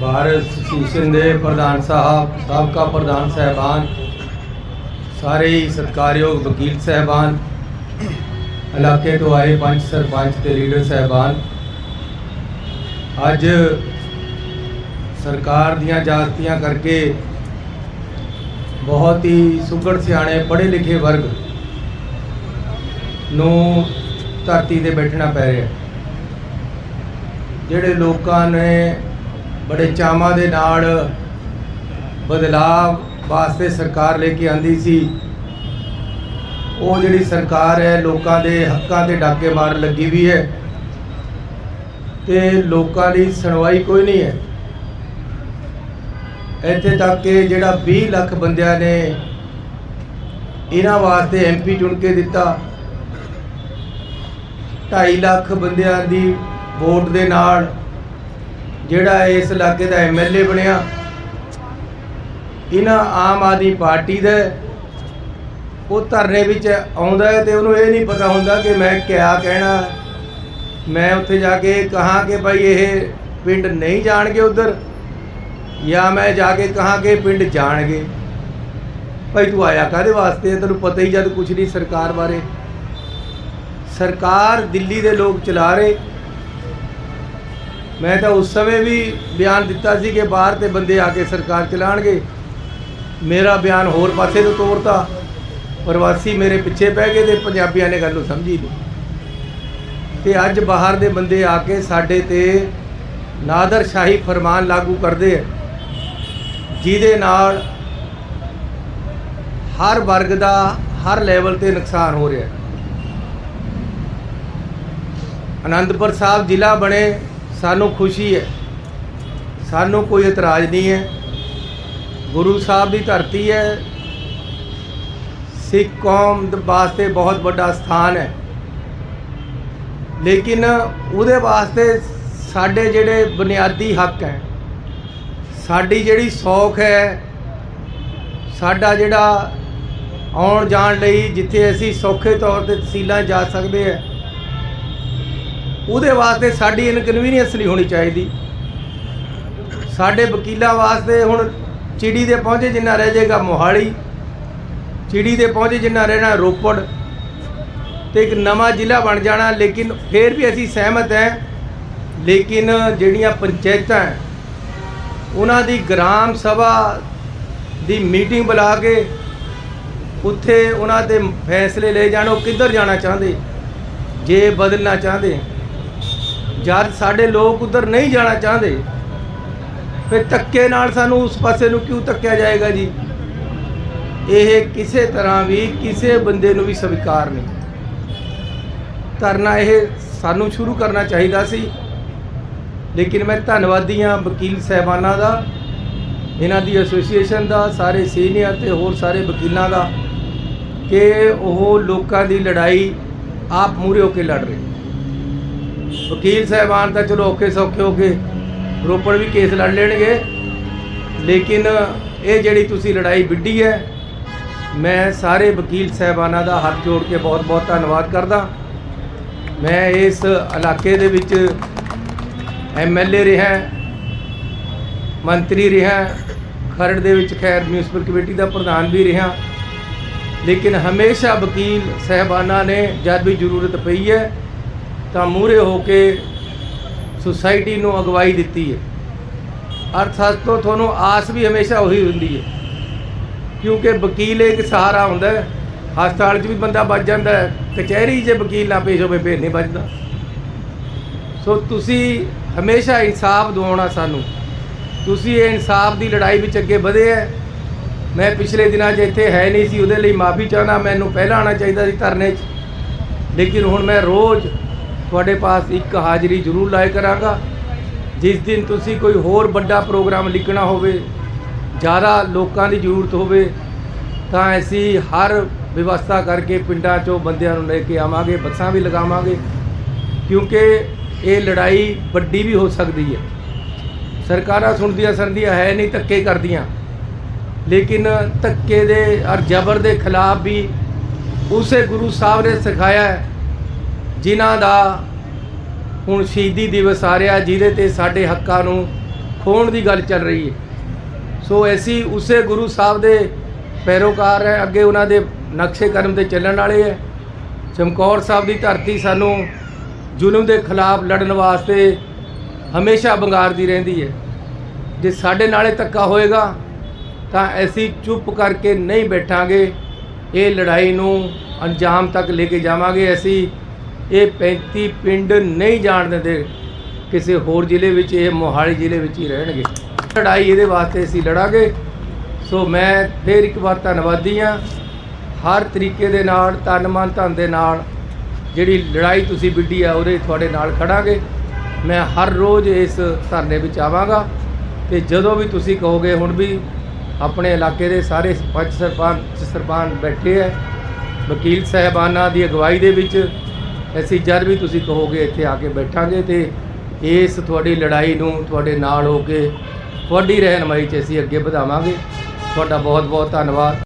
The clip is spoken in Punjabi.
ਭਾਰਤ ਐਸੋਸੀਏਸ਼ਨ ਦੇ ਪ੍ਰਧਾਨ ਸਾਹਿਬ, ਸਾਬਕਾ ਪ੍ਰਧਾਨ ਸਹਿਬਾਨ, ਸਾਰੇ ਹੀ ਸਤਿਕਾਰਯੋਗ ਵਕੀਲ ਸਹਿਬਾਨ, ਇਲਾਕੇ ਤੋਂ ਆਏ ਪੰਚ ਸਰਪੰਚ ਤੇ ਲੀਡਰ ਸਹਿਬਾਨ। ਅੱਜ ਸਰਕਾਰ ਦੀਆਂ ਜਾਗਤੀਆਂ ਕਰਕੇ ਬਹੁਤ ਹੀ ਸੁਘੜ ਸਿਆਣੇ ਪੜ੍ਹੇ ਲਿਖੇ ਵਰਗ ਨੂੰ ਧਰਤੀ ਤੇ ਬੈਠਣਾ ਪੈ ਰਿਹਾ। ਜਿਹੜੇ ਲੋਕਾਂ ਨੇ ਬੜੇ ਚਾਵਾਂ ਦੇ ਨਾਲ ਬਦਲਾਅ ਵਾਸਤੇ ਸਰਕਾਰ ਲੈ ਕੇ ਆਂਦੀ ਸੀ। ਉਹ ਜਿਹੜੀ ਸਰਕਾਰ ਹੈ, ਲੋਕਾਂ ਦੇ ਹੱਕਾਂ ਤੇ ਡਾਕੇ ਮਾਰਨ ਲੱਗੀ ਵੀ ਹੈ। ਤੇ ਲੋਕਾਂ ਦੀ ਸੁਣਵਾਈ ਕੋਈ ਨਹੀਂ ਹੈ। ਇੱਥੇ ਤੱਕ ਕਿ ਜਿਹੜਾ 20 ਲੱਖ ਬੰਦਿਆਂ ਨੇ ਇਹਨਾਂ ਵਾਸਤੇ ਐਮਪੀ ਚੁਣ ਕੇ ਦਿੱਤਾ। 2.5 ਲੱਖ ਬੰਦਿਆਂ ਦੀ ਵੋਟ ਦੇ ਨਾਲ ਜਿਹੜਾ ਇਸ ਇਲਾਕੇ ਦਾ ਐਮਐਲਏ ਬਣਿਆ, ਇਹਨਾਂ ਆਮ ਆਦਮੀ ਪਾਰਟੀ ਦਾ ਉਹ ਧਰਨੇ ਵਿੱਚ ਆਉਂਦਾ ਹੈ ਤੇ ਉਹਨੂੰ ਇਹ ਨਹੀਂ ਪਤਾ ਹੁੰਦਾ ਕਿ ਮੈਂ ਕਿਆ ਕਹਿਣਾ ਮੈਂ ਉੱਥੇ ਜਾ ਕੇ ਕਹਾਂ ਕਿ ਭਾਈ ਇਹ ਪਿੰਡ ਨਹੀਂ ਜਾਣਗੇ ਉਧਰ, ਜਾਂ ਮੈਂ ਜਾ ਕੇ ਕਹਾਂ ਕਿ ਪਿੰਡ ਜਾਣਗੇ। ਭਾਈ ਤੂੰ ਆਇਆ ਕਾਹਦੇ ਵਾਸਤੇ ਤੈਨੂੰ ਪਤਾ ਹੀ ਜਦ ਕੁਝ ਨਹੀਂ ਸਰਕਾਰ ਬਾਰੇ। ਸਰਕਾਰ ਦਿੱਲੀ ਦੇ ਲੋਕ ਚਲਾ ਰਹੇ। ਮੈਂ ਤਾਂ ਉਸ ਸਮੇਂ ਵੀ ਬਿਆਨ ਦਿੱਤਾ ਸੀ ਕਿ ਬਾਹਰ ਤੇ ਬੰਦੇ ਆ ਕੇ ਸਰਕਾਰ ਚਲਾਣਗੇ। ਮੇਰਾ ਬਿਆਨ ਹੋਰ ਪਾਸੇ ਨੂੰ ਤੋਰਤਾ। ਪ੍ਰਵਾਸੀ ਮੇਰੇ ਪਿੱਛੇ ਪੈ ਗਏ ਤੇ ਪੰਜਾਬੀਆਂ ਨੇ ਗੱਲ ਨੂੰ ਸਮਝੀ ਨਹੀਂ। ਤੇ ਅੱਜ ਬਾਹਰ ਦੇ ਬੰਦੇ ਆ ਕੇ ਸਾਡੇ ਤੇ ਨਾਦਰ ਸ਼ਾਹੀ ਫਰਮਾਨ ਲਾਗੂ ਕਰਦੇ ਆ। ਜਿਹਦੇ ਨਾਲ ਹਰ ਵਰਗ ਦਾ ਹਰ ਲੈਵਲ ਤੇ ਨੁਕਸਾਨ ਹੋ ਰਿਹਾ ਹੈ। ਆਨੰਦਪੁਰ ਸਾਹਿਬ ਜ਼ਿਲ੍ਹਾ ਬਣੇ ਸਾਨੂੰ ਖੁਸ਼ੀ ਹੈ। ਸਾਨੂੰ ਕੋਈ ਇਤਰਾਜ਼ ਨਹੀਂ ਹੈ। ਗੁਰੂ ਸਾਹਿਬ ਦੀ ਧਰਤੀ ਹੈ। ਸਿੱਖ ਕੌਮ ਦੇ ਵਾਸਤੇ ਬਹੁਤ ਵੱਡਾ ਸਥਾਨ ਹੈ। ਲੇਕਿਨ ਉਹਦੇ ਵਾਸਤੇ ਸਾਡੇ ਜਿਹੜੇ ਬੁਨਿਆਦੀ ਹੱਕ ਹੈ, ਸਾਡੀ ਜਿਹੜੀ ਸੌਖ ਹੈ, ਸਾਡਾ ਜਿਹੜਾ ਆਉਣ ਜਾਣ ਲਈ ਜਿੱਥੇ ਅਸੀਂ ਸੌਖੇ ਤੌਰ ਤੇ ਤਹਿਸੀਲਾਂ ਜਾ ਸਕਦੇ ਹਾਂ ਉਹਦੇ ਵਾਸਤੇ ਸਾਡੀ ਇਨਕਨਵੀਨੀਅੰਸ ਨਹੀਂ ਹੋਣੀ ਚਾਹੀਦੀ। ਸਾਡੇ ਵਕੀਲਾਂ ਵਾਸਤੇ ਹੁਣ ਚਿੜੀ ਦੇ ਪਹੁੰਚੇ ਜਿੰਨਾ ਰਹਿ ਜਾਏਗਾ ਮੋਹਾਲੀ, ਚਿੜੀ ਦੇ ਪਹੁੰਚੇ ਜਿੰਨਾ ਰਹਿਣਾ ਰੋਪੜ, ਤੇ ਇੱਕ ਨਵਾਂ ਜ਼ਿਲ੍ਹਾ ਬਣ ਜਾਣਾ, ਲੇਕਿਨ ਫਿਰ ਵੀ ਅਸੀਂ ਸਹਿਮਤ ਹੈ, ਲੇਕਿਨ ਜਿਹੜੀਆਂ ਪੰਚਾਇਤਾਂ ਉਹਨਾਂ ਦੀ ਗ੍ਰਾਮ ਸਭਾ ਦੀ ਮੀਟਿੰਗ ਬੁਲਾ ਕੇ ਉੱਥੇ ਉਹਨਾਂ ਦੇ ਫੈਸਲੇ ਲਏ ਜਾਣ, ਉਹ ਕਿੱਧਰ ਜਾਣਾ ਚਾਹੁੰਦੇ? ਜੇ ਬਦਲਣਾ ਚਾਹੁੰਦੇ ਜਦ ਸਾਡੇ ਲੋਕ ਉਧਰ ਨਹੀਂ ਜਾਣਾ ਚਾਹੁੰਦੇ, ਫਿਰ ਧੱਕੇ ਨਾਲ ਸਾਨੂੰ ਉਸ ਪਾਸੇ ਨੂੰ ਕਿਉਂ ਧੱਕਿਆ ਜਾਏਗਾ ਜੀ? ਇਹ ਕਿਸੇ ਤਰ੍ਹਾਂ ਵੀ ਕਿਸੇ ਬੰਦੇ ਨੂੰ ਵੀ ਸਵੀਕਾਰ ਨਹੀਂ। ਧਰਨਾ ਇਹ ਸਾਨੂੰ ਸ਼ੁਰੂ ਕਰਨਾ ਚਾਹੀਦਾ ਸੀ, ਲੇਕਿਨ ਮੈਂ ਧੰਨਵਾਦੀ ਹਾਂ ਵਕੀਲ ਸਹਿਬਾਨਾਂ ਦਾ, ਇਹਨਾਂ ਦੀ ਐਸੋਸੀਏਸ਼ਨ ਦਾ, ਸਾਰੇ ਸੀਨੀਅਰ ਤੇ ਹੋਰ ਸਾਰੇ ਵਕੀਲਾਂ ਦਾ, ਕਿ ਉਹ ਲੋਕਾਂ ਦੀ ਲੜਾਈ ਆਪ ਮੂਰੇ ਹੋ ਕੇ ਲੜ ਰਹੇ ਵਕੀਲ ਸਾਹਿਬਾਨ ਤਾਂ ਚਲੋ ਔਖੇ ਸੌਖੇ ਹੋ ਕੇ ਰੋਪੜ ਵੀ ਕੇਸ ਲੜ ਲੈਣਗੇ। ਲੇਕਿਨ ਇਹ ਜਿਹੜੀ ਤੁਸੀਂ ਲੜਾਈ ਵਿੱਢੀ ਹੈ, ਮੈਂ ਸਾਰੇ ਵਕੀਲ ਸਾਹਿਬਾਨਾਂ ਦਾ ਹੱਥ ਜੋੜ ਕੇ ਬਹੁਤ ਬਹੁਤ ਧੰਨਵਾਦ ਕਰਦਾ। ਮੈਂ ਇਸ ਇਲਾਕੇ ਦੇ ਵਿੱਚ ਐਮਐਲਏ ਰਿਹਾ, ਮੰਤਰੀ ਰਿਹਾ, ਖਰੜ ਦੇ ਵਿੱਚ ਖੈਰ ਮਿਊਨਿਸਪਲ ਕਮੇਟੀ ਦਾ ਪ੍ਰਧਾਨ ਵੀ ਰਿਹਾ। ਲੇਕਿਨ ਹਮੇਸ਼ਾ ਵਕੀਲ ਸਹਿਬਾਨਾਂ ਨੇ ਜਦ ਵੀ ਜ਼ਰੂਰਤ ਪਈ ਹੈ ਤਾਂ ਮੂਹਰੇ ਹੋ ਕੇ ਸੁਸਾਇਟੀ ਨੂੰ ਅਗਵਾਈ ਦਿੱਤੀ ਹੈ। ਅਰਥਾਤ ਤੋਂ ਤੁਹਾਨੂੰ ਆਸ ਵੀ ਹਮੇਸ਼ਾ ਉਹੀ ਹੁੰਦੀ ਹੈ। ਕਿਉਂਕਿ ਵਕੀਲ ਇੱਕ ਸਹਾਰਾ ਹੁੰਦਾ ਹੈ। ਹਸਪਤਾਲ 'ਚ ਵੀ ਬੰਦਾ ਬਚ ਜਾਂਦਾ ਹੈ ਕਚਹਿਰੀ 'ਚ ਵਕੀਲ ਨਾ ਪੇਸ਼ ਹੋਵੇ, ਫੇਰ ਨਹੀਂ ਬਚਦਾ ਸੋ ਤੁਸੀਂ ਹਮੇਸ਼ਾ ਇਨਸਾਫ ਦਿਵਾਉਣਾ ਸਾਨੂੰ। ਤੁਸੀਂ ਇਹ ਇਨਸਾਫ ਦੀ ਲੜਾਈ ਵਿੱਚ ਅੱਗੇ ਵਧੇ ਹੈ। ਮੈਂ ਪਿਛਲੇ ਦਿਨਾਂ 'ਚ ਇੱਥੇ ਹੈ ਨਹੀਂ ਸੀ, ਉਹਦੇ ਲਈ ਮਾਫੀ ਚਾਹਨਾ ਮੈਨੂੰ ਪਹਿਲਾਂ ਆਉਣਾ ਚਾਹੀਦਾ ਸੀ ਧਰਨੇ 'ਚ। ਲੇਕਿਨ ਹੁਣ ਮੈਂ ਰੋਜ਼ ਤੁਹਾਡੇ ਪਾਸ ਇੱਕ ਹਾਜ਼ਰੀ ਜ਼ਰੂਰ ਲਾਇਆ ਕਰਾਂਗਾ। ਜਿਸ ਦਿਨ ਤੁਸੀਂ ਕੋਈ ਹੋਰ ਵੱਡਾ ਪ੍ਰੋਗਰਾਮ ਲਿਖਣਾ ਹੋਵੇ, ਜ਼ਿਆਦਾ ਲੋਕਾਂ ਦੀ ਜ਼ਰੂਰਤ ਹੋਵੇ, ਤਾਂ ਅਸੀਂ ਹਰ ਵਿਵਸਥਾ ਕਰਕੇ ਪਿੰਡਾਂ 'ਚੋਂ ਬੰਦਿਆਂ ਨੂੰ ਲੈ ਕੇ ਆਵਾਂਗੇ, ਬੱਸਾਂ ਵੀ ਲਗਾਵਾਂਗੇ, ਕਿਉਂਕਿ ਇਹ ਲੜਾਈ ਵੱਡੀ ਵੀ ਹੋ ਸਕਦੀ ਹੈ। ਸਰਕਾਰਾਂ ਸੁਣਦੀਆਂ ਸਰਦੀਆਂ ਹੈ ਨਹੀਂ ਧੱਕੇ ਕਰਦੀਆਂ, ਲੇਕਿਨ ਧੱਕੇ ਦੇ ਔਰ ਜ਼ਬਰ ਦੇ ਖਿਲਾਫ ਵੀ ਉਸੇ ਗੁਰੂ ਸਾਹਿਬ ਨੇ ਸਿਖਾਇਆ ਹੈ ਜਿਨ੍ਹਾਂ ਦਾ ਹੁਣ ਸ਼ਹੀਦੀ ਦਿਵਸ ਆ ਰਿਹਾ, ਜਿਹਦੇ ਤੇ ਸਾਡੇ ਹੱਕਾਂ ਨੂੰ ਖੋਣ ਦੀ ਗੱਲ ਚੱਲ ਰਹੀ ਹੈ। ਸੋ ਅਸੀਂ ਉਸੇ ਗੁਰੂ ਸਾਹਿਬ ਦੇ ਪੈਰੋਕਾਰ ਹੈ, ਅੱਗੇ ਉਹਨਾਂ ਦੇ ਨਕਸ਼ੇ ਕਰਮ ਤੇ ਚੱਲਣ ਵਾਲੇ ਹੈ। ਚਮਕੌਰ ਸਾਹਿਬ ਦੀ ਧਰਤੀ ਸਾਨੂੰ ਜ਼ੁਲਮ ਦੇ ਖਿਲਾਫ ਲੜਨ ਵਾਸਤੇ ਹਮੇਸ਼ਾ ਬੰਗਾਰਦੀ ਰਹਿੰਦੀ ਹੈ। ਜੇ ਸਾਡੇ ਨਾਲੇ ਧੱਕਾ ਹੋਏਗਾ, ਤਾਂ ਅਸੀਂ ਚੁੱਪ ਕਰਕੇ ਨਹੀਂ ਬੈਠਾਂਗੇ। ਇਹ ਲੜਾਈ ਨੂੰ ਅੰਜਾਮ ਤੱਕ ਲੈ ਕੇ ਜਾਵਾਂਗੇ। ਅਸੀਂ ਇਹ 35 ਪਿੰਡ ਨਹੀਂ ਜਾਣ ਦਿੰਦੇ। ਕਿਸੇ ਹੋਰ ਜ਼ਿਲ੍ਹੇ ਵਿੱਚ, ਇਹ ਮੋਹਾਲੀ ਜ਼ਿਲ੍ਹੇ ਵਿੱਚ ਹੀ ਰਹਿਣਗੇ। ਲੜਾਈ ਇਹਦੇ ਵਾਸਤੇ ਅਸੀਂ ਲੜਾਂਗੇ। ਸੋ ਮੈਂ ਫੇਰ ਇੱਕ ਵਾਰ ਧੰਨਵਾਦੀ ਹਾਂ। ਹਰ ਤਰੀਕੇ ਦੇ ਨਾਲ, ਤਨ ਮਨ ਧਨ ਦੇ ਨਾਲ, ਜਿਹੜੀ ਲੜਾਈ ਤੁਸੀਂ ਵਿੱਢੀ ਆ, ਉਹਦੇ ਤੁਹਾਡੇ ਨਾਲ ਖੜਾਂਗੇ। ਮੈਂ ਹਰ ਰੋਜ਼ ਇਸ ਧਰਨੇ ਵਿੱਚ ਆਵਾਂਗਾ। ਤੇ ਜਦੋਂ ਵੀ ਤੁਸੀਂ ਕਹੋਗੇ, ਹੁਣ ਵੀ ਆਪਣੇ ਇਲਾਕੇ ਦੇ ਸਾਰੇ ਪੰਚ ਸਰਪੰਚ ਸਰਪੰਚ ਬੈਠੇ ਹੈ ਵਕੀਲ ਸਾਹਿਬਾਨਾਂ ਦੀ ਅਗਵਾਈ ਦੇ ਵਿੱਚ ਅਸੀਂ ਜਦ ਵੀ ਤੁਸੀਂ ਕਹੋਗੇ ਇੱਥੇ ਆ ਕੇ ਬੈਠਾਂਗੇ ਤੇ ਇਸ ਤੁਹਾਡੀ ਲੜਾਈ ਨੂੰ ਤੁਹਾਡੇ ਨਾਲ ਹੋ ਕੇ ਤੁਹਾਡੀ ਰਹਿਨਮਾਈ 'ਚ ਅਸੀਂ ਅੱਗੇ ਵਧਾਵਾਂਗੇ। ਤੁਹਾਡਾ ਬਹੁਤ ਬਹੁਤ ਧੰਨਵਾਦ।